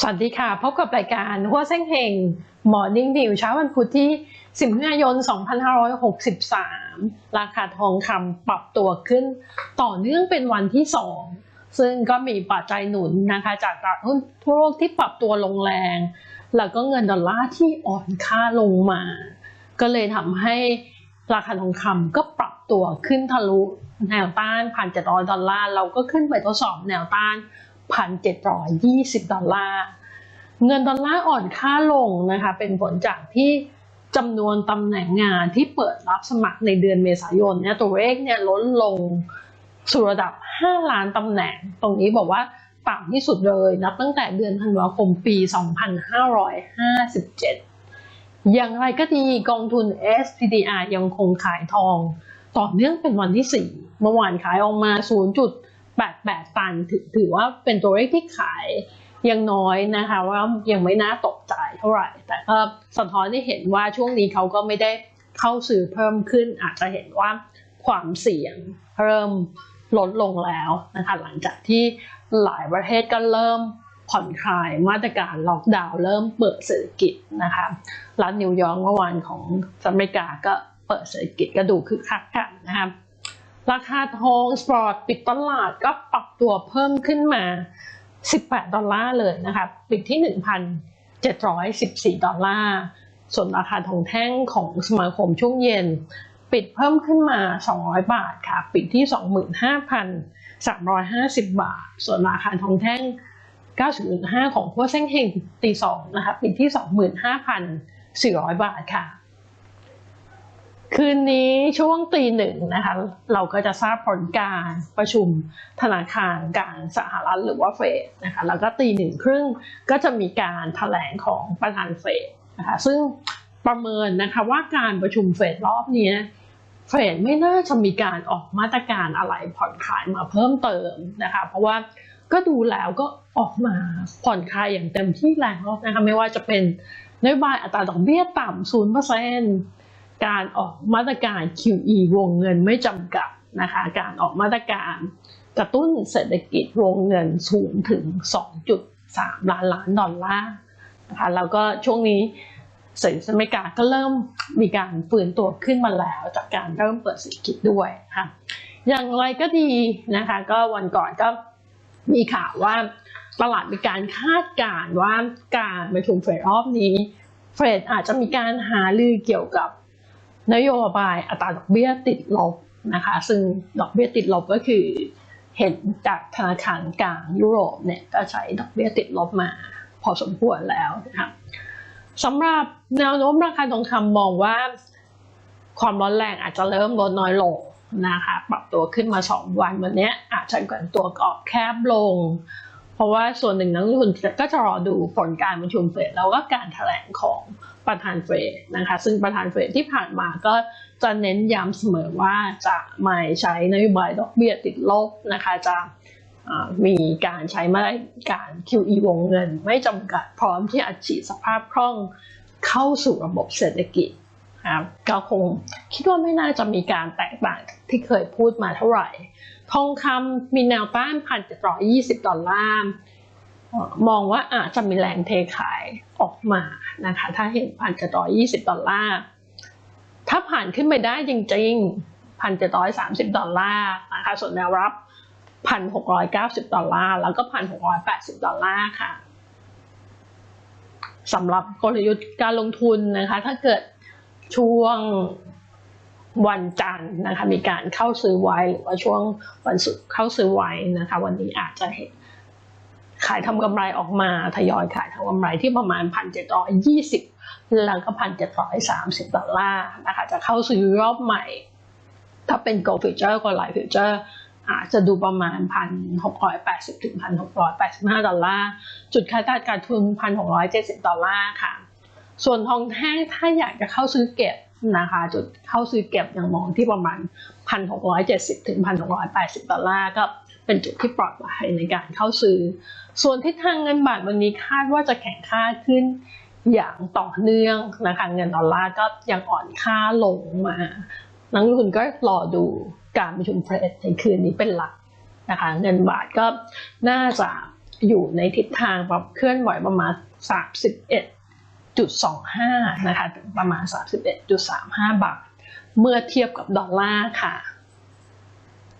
สวัสดีค่ะ พบกับรายการหัวเส้งเฮงมอนิ่งดิวเช้าวันพุธที่ 10มิถุนายน 2563 ราคาทองคำปรับตัวขึ้น ต่อเนื่องเป็นวันที่ 2 ซึ่งก็มีปัจจัยหนุนนะคะ จากตลาดหุ้นทั่วโลกที่ปรับตัวลงแรง แล้วก็เงินดอลลาร์ที่อ่อนค่าลงมา ก็เลยทำให้ราคาทองคำก็ปรับตัวขึ้นทะลุแนวต้าน1,700ดอลลาร์เราก็ขึ้นไปทดสอบแนวต้าน 1,720 ดอลลาร์ เงินดอลลาร์อ่อนค่าลงนะคะ เป็นผลจากที่จำนวนตำแหน่งงานที่เปิดรับสมัครในเดือนเมษายนเนี่ยตัวเลขเนี่ยลดลงสู่ระดับ 5 ล้านตำแหน่ง ตรงนี้บอกว่าต่ำที่สุดเลยนับตั้งแต่เดือนธันวาคมปี 2557 อย่างไรก็ดีกองทุน SPDR ยังคงขายทอง ต่อเนื่องเป็นวันที่ 4 เมื่อวานขายออกมา 0. 0.88ตันถถือว่าเป็นตัวเลขที่ขายยังน้อยนะคะว่ายังไม่น่าตกใจเท่าไหร่ แต่ก็สะท้อนให้เห็นว่าช่วงนี้เขาก็ไม่ได้เข้าสื่อเพิ่มขึ้น อาจจะเห็นว่าความเสี่ยงเริ่มลดลงแล้วนะคะหลังจากที่หลายประเทศก็เริ่มผ่อนคลายมาตรการล็อกดาวน์เริ่มเปิดเศรษฐกิจนะคะรัฐนิวยอร์กเมื่อวานของสหรัฐอเมริกาก็เปิดเศรษฐกิจก็ดูคึกคักกันนะคะ ราคาทองสปอร์ตปิดตลาดก็ปรับตัวเพิ่มขึ้นมา 18 ดอลลาร์เลยนะคะปิดที่ 1,714 ดอลลาร์ ส่วนราคาทองแท่งของสมาคมช่วงเย็น ปิดเพิ่มขึ้นมา 200 บาทค่ะ ปิดที่ 25,350 บาท ส่วนราคาทองแท่ง 90.5 ของพวกเส้งเฮงตีสองนะคะปิดที่ 25,400 บาทค่ะ คืนนี้ช่วงตีหนึ่งนะคะ เราก็จะทราบผลการประชุมธนาคารกลางสหรัฐหรือว่าเฟดนะคะแล้วก็ตีหนึ่งครึ่งก็จะมีการแถลงของประธานเฟดนะคะซึ่งประเมินนะคะว่าการประชุมเฟดรอบนี้เฟดไม่น่าจะมีการออกมาตรการอะไรผ่อนคลายมาเพิ่มเติมนะคะ เพราะว่าก็ดูแล้วก็ออกมาผ่อนคลายอย่างเต็มที่แล้วนะคะไม่ว่าจะเป็นนโยบายอัตราดอกเบี้ยต่ำศูนย์เปอร์เซ็นต์ การออกมาตรการ QE วงเงินไม่จำกัดนะคะ การออกมาตรการกระตุ้นเศรษฐกิจวงเงินสูงถึง 2.3 ล้านล้านดอลลาร์นะคะแล้วก็ช่วงนี้เศรษฐกิจอเมริกาก็เริ่มมีการฟื้นตัวขึ้นมาแล้ว จากการเริ่มเปิดเศรษฐกิจด้วยค่ะอย่างไรก็ดีนะคะ ก็วันก่อนก็มีข่าวว่าตลาดมีการคาดการณ์ว่าการประชุมเฟดรอบนี้เฟดอาจจะมีการหาลือเกี่ยวกับ นโยบายอัตราดอกเบี้ยติดลบนะคะ ซึ่งดอกเบี้ยติดลบก็คือเห็นจากธนาคารกลางยุโรปเนี่ยก็ใช้ดอกเบี้ยติดลบมาพอสมควรแล้วนะคะสำหรับแนวโน้มราคาทองคำมองว่า ความร้อนแรงอาจจะเริ่มลดน้อยลงนะคะปรับตัวขึ้นมา 2 วันวันนี้อาจจะก่อนตัวกรอบแคบลง เพราะว่าส่วนหนึ่งนักลงทุนก็จะรอดูผลการประชุมเฟดแล้วก็การแถลงของ ประธานเฟดนะคะ ซึ่งประธานเฟดที่ผ่านมาก็จะเน้นย้ำเสมอว่าจะไม่ใช้นโยบายดอกเบี้ยติดลบนะคะจะมีการใช้มาตรการ QE วงเงิน ไม่จำกัดพร้อมที่อัดฉีดสภาพคล่องเข้าสู่ระบบเศรษฐกิจครับก็คงคิดว่าไม่น่าจะมีการแตกต่างที่เคยพูดมาเท่าไหร่ ทองคำมีแนวต้านพันเจ็ดร้อยยี่สิบดอลลาร์ มองว่าอาจจะมีแรงเทขายออกมานะคะ ถ้าเห็นพันเจ็ดร้อยยี่สิบดอลลาร์ ถ้าผ่านขึ้นไปได้จริงๆพันเจ็ดร้อยสามสิบดอลลาร์นะคะ ส่วนแนวรับพันหกร้อยเก้าสิบดอลลาร์ แล้วก็พันหกร้อยแปดสิบดอลลาร์ค่ะสำหรับกลยุทธ์การลงทุนนะคะ ถ้าเกิดช่วงวันจันทร์นะคะ มีการเข้าซื้อไว้หรือว่าช่วงวันศุกร์เข้าซื้อไว้นะคะ วันนี้อาจจะเห็น ขายทำกำไรออกมาทยอยขายทำกำไรที่ประมาณพันเจ็ดร้อยยี่สิบแล้วก็พันเจ็ดร้อยสามสิบดอลลาร์นะคะจะเข้าซื้อรอบใหม่ ถ้าเป็น Go Future ก็ไลฟ์ Future อาจจะดูประมาณพันหกร้อยแปดสิบถึงพันหกร้อยแปดสิบห้าดอลลาร์ จุดขายตลาดการทุนพันหกร้อยเจ็ดสิบดอลลาร์ค่ะ ส่วนทองแท่งถ้าอยากจะเข้าซื้อเก็บนะคะจุดเข้าซื้อเก็บยังมองที่ประมาณพันหกร้อยเจ็ดสิบถึงพันหกร้อยแปดสิบดอลลาร์ก็ เป็นจุดที่ปลอดภัยในการเข้าซื้อ ส่วนทิศทางเงินบาทวันนี้คาดว่าจะแข็งค่าขึ้นอย่างต่อเนื่องนะคะเงินดอลลาร์ก็ยังอ่อนค่าลงมา นักลงทุนก็รอดูการประชุมเฟดในคืนนี้เป็นหลักนะคะเงินบาทก็น่าจะอยู่ในทิศทางปรับเคลื่อนไหวประมาณ 31.25 นะคะประมาณ 31.35 บาท เมื่อเทียบกับดอลลาร์ค่ะ